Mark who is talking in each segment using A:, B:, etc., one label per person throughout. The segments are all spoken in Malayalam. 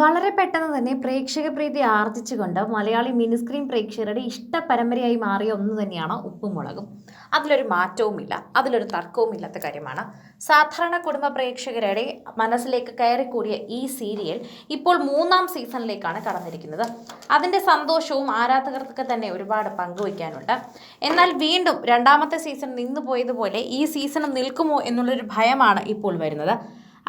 A: വളരെ പെട്ടെന്ന് തന്നെ പ്രേക്ഷക പ്രീതി ആർജിച്ചുകൊണ്ട് മലയാളി മിനിസ്ക്രീൻ പ്രേക്ഷകരുടെ ഇഷ്ട പരമ്പരയായി മാറിയ ഒന്ന് തന്നെയാണ് ഉപ്പും മുളകും അതിലൊരു മാറ്റവുമില്ല അതിലൊരു തർക്കവും ഇല്ലാത്ത കാര്യമാണ്. സാധാരണ കുടുംബ പ്രേക്ഷകരുടെ മനസ്സിലേക്ക് കയറിക്കൂടിയ ഈ സീരിയൽ ഇപ്പോൾ മൂന്നാം സീസണിലേക്കാണ് കടന്നിരിക്കുന്നത്. അതിന്റെ സന്തോഷവും ആരാധകർക്ക് തന്നെ ഒരുപാട് പങ്കുവയ്ക്കാനുണ്ട്. എന്നാൽ വീണ്ടും രണ്ടാമത്തെ സീസൺ നിന്നു പോയതുപോലെ ഈ സീസൺ നിൽക്കുമോ എന്നുള്ളൊരു ഭയമാണ് ഇപ്പോൾ വരുന്നത്.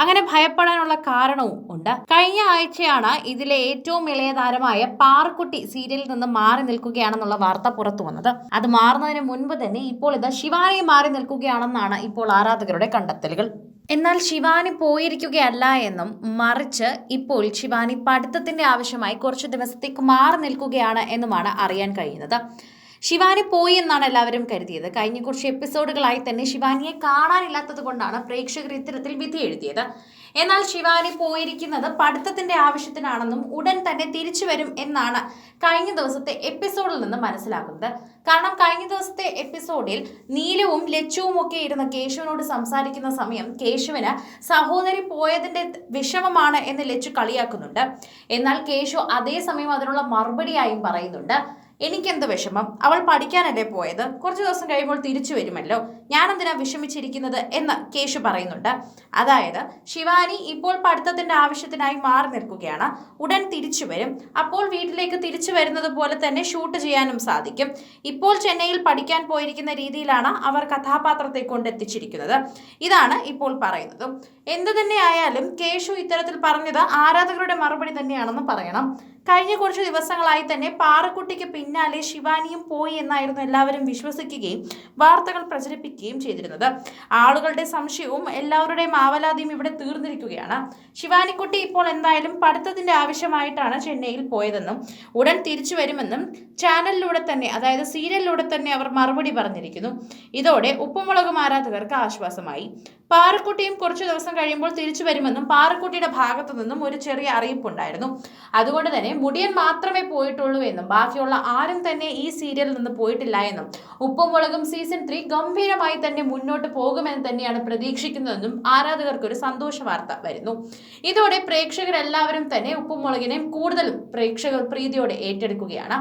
A: അങ്ങനെ ഭയപ്പെടാനുള്ള കാരണവും ഉണ്ട്. കഴിഞ്ഞ ആഴ്ചയാണ് ഇതിലെ ഏറ്റവും ഇളയ താരമായ പാറക്കുട്ടി സീരിയലിൽ നിന്ന് മാറി നിൽക്കുകയാണെന്നുള്ള വാർത്ത പുറത്തു വന്നത്. അത് മാറുന്നതിന് മുൻപ് തന്നെ ഇപ്പോൾ ഇത് ശിവാനി മാറി നിൽക്കുകയാണെന്നാണ് ഇപ്പോൾ ആരാധകരുടെ കണ്ടെത്തലുകൾ. എന്നാൽ ശിവാനി പോയിരിക്കുകയല്ല എന്നും മറിച്ച് ഇപ്പോൾ ശിവാനി പഠിത്തത്തിന്റെ ആവശ്യമായി കുറച്ച് ദിവസത്തേക്ക് മാറി നിൽക്കുകയാണ് എന്നുമാണ് അറിയാൻ കഴിയുന്നത്. ശിവാനി പോയി എന്നാണ് എല്ലാവരും കരുതിയത്. കഴിഞ്ഞ കുറച്ച് എപ്പിസോഡുകളായി തന്നെ ശിവാനിയെ കാണാനില്ലാത്തത് കൊണ്ടാണ് പ്രേക്ഷകർ ഇത്തരത്തിൽ വിധി എഴുതിയത്. എന്നാൽ ശിവാനി പോയിരിക്കുന്നത് പഠിത്തത്തിന്റെ ആവശ്യത്തിനാണെന്നും ഉടൻ തന്നെ തിരിച്ചു വരും എന്നാണ് കഴിഞ്ഞ ദിവസത്തെ എപ്പിസോഡിൽ നിന്ന് മനസ്സിലാക്കുന്നത് കാരണം കഴിഞ്ഞ ദിവസത്തെ എപ്പിസോഡിൽ നീലവും ലച്ചുവും ഒക്കെ ഇരുന്ന് കേശുവിനോട് സംസാരിക്കുന്ന സമയം കേശുവിന് സഹോദരി പോയതിന്റെ വിഷമമാണ് എന്ന് ലച്ചു കളിയാക്കുന്നുണ്ട്. എന്നാൽ കേശു അതേസമയം അതിനുള്ള മറുപടിയായും പറയുന്നുണ്ട്. എനിക്കെന്ത് വിഷമം? അവൾ പഠിക്കാനല്ലേ പോയത്? കുറച്ച് ദിവസം കഴിയുമ്പോൾ തിരിച്ചു വരുമല്ലോ. ഞാനെന്തിനാ വിഷമിച്ചിരിക്കുന്നത് എന്ന് കേശു പറയുന്നുണ്ട്. അതായത് ശിവാനി ഇപ്പോൾ പഠിത്തത്തിന്റെ ആവശ്യത്തിനായി മാറി നിൽക്കുകയാണ്. ഉടൻ തിരിച്ചു വരും. അപ്പോൾ വീട്ടിലേക്ക് തിരിച്ചു വരുന്നത് പോലെ തന്നെ ഷൂട്ട് ചെയ്യാനും സാധിക്കും. ഇപ്പോൾ ചെന്നൈയിൽ പഠിക്കാൻ പോയിരിക്കുന്ന രീതിയിലാണ് അവർ കഥാപാത്രത്തെ കൊണ്ടെത്തിച്ചിരിക്കുന്നത്. ഇതാണ് ഇപ്പോൾ പറയുന്നത്. എന്തു തന്നെ ആയാലും കേശു ഇത്തരത്തിൽ പറഞ്ഞത് ആരാധകരുടെ മറുപടി തന്നെയാണെന്ന് പറയണം. കഴിഞ്ഞ കുറച്ച് ദിവസങ്ങളായി തന്നെ പാറക്കുട്ടിക്ക് പിന്നാലെ ശിവാനിയും പോയി എന്നായിരുന്നു എല്ലാവരും വിശ്വസിക്കുകയും വാർത്തകൾ പ്രചരിപ്പിക്കുകയും ചെയ്തിരുന്നത്. ആളുകളുടെ സംശയവും എല്ലാവരുടെയും ആവലാതിയും ഇവിടെ തീർന്നിരിക്കുകയാണ്. ശിവാനിക്കുട്ടി ഇപ്പോൾ എന്തായാലും പഠിത്തത്തിന്റെ ആവശ്യമായിട്ടാണ് ചെന്നൈയിൽ പോയതെന്നും ഉടൻ തിരിച്ചു വരുമെന്നും ചാനലിലൂടെ തന്നെ അതായത് സീരിയലിലൂടെ തന്നെ അവർ മറുപടി പറഞ്ഞിരിക്കുന്നു. ഇതോടെ ഉപ്പുമുളക് ആരാധകർക്ക് ആശ്വാസമായി. പാറക്കുട്ടിയും കുറച്ചു ദിവസം കഴിയുമ്പോൾ തിരിച്ചു വരുമെന്നും പാറക്കുട്ടിയുടെ ഭാഗത്തു നിന്നും ഒരു ചെറിയ അറിയിപ്പുണ്ടായിരുന്നു. അതുകൊണ്ട് തന്നെ മുടിയൻ മാത്രമേ പോയിട്ടുള്ളൂ എന്നും ബാക്കിയുള്ള ആരും തന്നെ ഈ സീരിയലിൽ നിന്ന് പോയിട്ടില്ല എന്നും ഉപ്പുമുളകും സീസൺ ത്രീ ഗംഭീരമായി തന്നെ മുന്നോട്ട് പോകുമെന്ന് തന്നെയാണ് പ്രതീക്ഷിക്കുന്നതെന്നും ആരാധകർക്ക് ഒരു സന്തോഷ വാർത്ത വരുന്നു. ഇതോടെ പ്രേക്ഷകരെല്ലാവരും തന്നെ ഉപ്പുമുളകിനെ കൂടുതൽ പ്രേക്ഷകർ പ്രീതിയോടെ ഏറ്റെടുക്കുകയാണ്.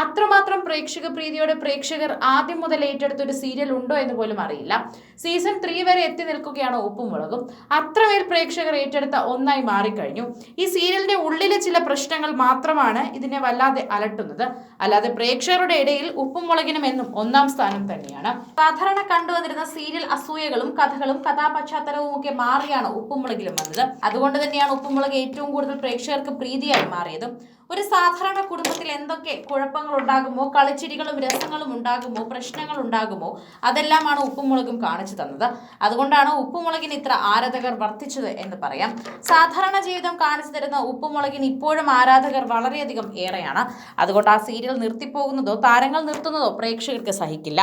A: അത്രമാത്രം പ്രേക്ഷക പ്രീതിയോടെ പ്രേക്ഷകർ ആദ്യം മുതൽ ഏറ്റെടുത്ത ഒരു സീരിയൽ ഉണ്ടോ എന്ന് പോലും അറിയില്ല. സീസൺ ത്രീ വരെ എത്തി നിൽക്കുകയാണ് ഉപ്പും മുളകും. അത്രമേൽ പ്രേക്ഷകർ ഏറ്റെടുത്ത ഒന്നായി മാറിക്കഴിഞ്ഞു. ഈ സീരിയലിന്റെ ഉള്ളിലെ ചില പ്രശ്നങ്ങൾ മാത്രമാണ് ഇതിനെ വല്ലാതെ അലട്ടുന്നത്. അല്ലാതെ പ്രേക്ഷകരുടെ ഇടയിൽ ഉപ്പും മുളകിനും എന്നും ഒന്നാം സ്ഥാനം തന്നെയാണ്. സാധാരണ കണ്ടുവന്നിരുന്ന സീരിയൽ അസൂയകളും കഥകളും കഥാപശ്ചാത്തലവും ഒക്കെ മാറിയാണ് ഉപ്പും മുളകിലും വന്നത്. അതുകൊണ്ട് തന്നെയാണ് ഉപ്പും മുളക് ഏറ്റവും കൂടുതൽ പ്രേക്ഷകർക്ക് പ്രീതിയായി മാറിയത്. ഒരു സാധാരണ കുടുംബത്തിൽ എന്തൊക്കെ കുഴപ്പങ്ങൾ ഉണ്ടാകുമോ കളിച്ചിരികളും രസങ്ങളും ഉണ്ടാകുമോ പ്രശ്നങ്ങൾ ഉണ്ടാകുമോ അതെല്ലാമാണ് ഉപ്പുമുളകും കാണിച്ചു തന്നത്. അതുകൊണ്ടാണ് ഉപ്പുമുളകിന് ഇത്ര ആരാധകർ വർദ്ധിച്ചത് എന്ന് പറയാം. സാധാരണ ജീവിതം കാണിച്ചു തരുന്ന ഉപ്പുമുളകിന് ഇപ്പോഴും ആരാധകർ വളരെയധികം ഏറെയാണ്. അതുകൊണ്ട് ആ സീരിയൽ നിർത്തിപ്പോകുന്നതോ താരങ്ങൾ നിർത്തുന്നതോ പ്രേക്ഷകർക്ക് സഹിക്കില്ല.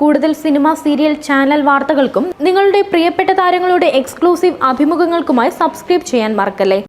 B: കൂടുതൽ സിനിമ സീരിയൽ ചാനൽ വാർത്തകൾക്കും നിങ്ങളുടെ പ്രിയപ്പെട്ട താരങ്ങളുടെ എക്സ്ക്ലൂസീവ് അഭിമുഖങ്ങൾക്കുമായി സബ്സ്ക്രൈബ് ചെയ്യാൻ മറക്കല്ലേ?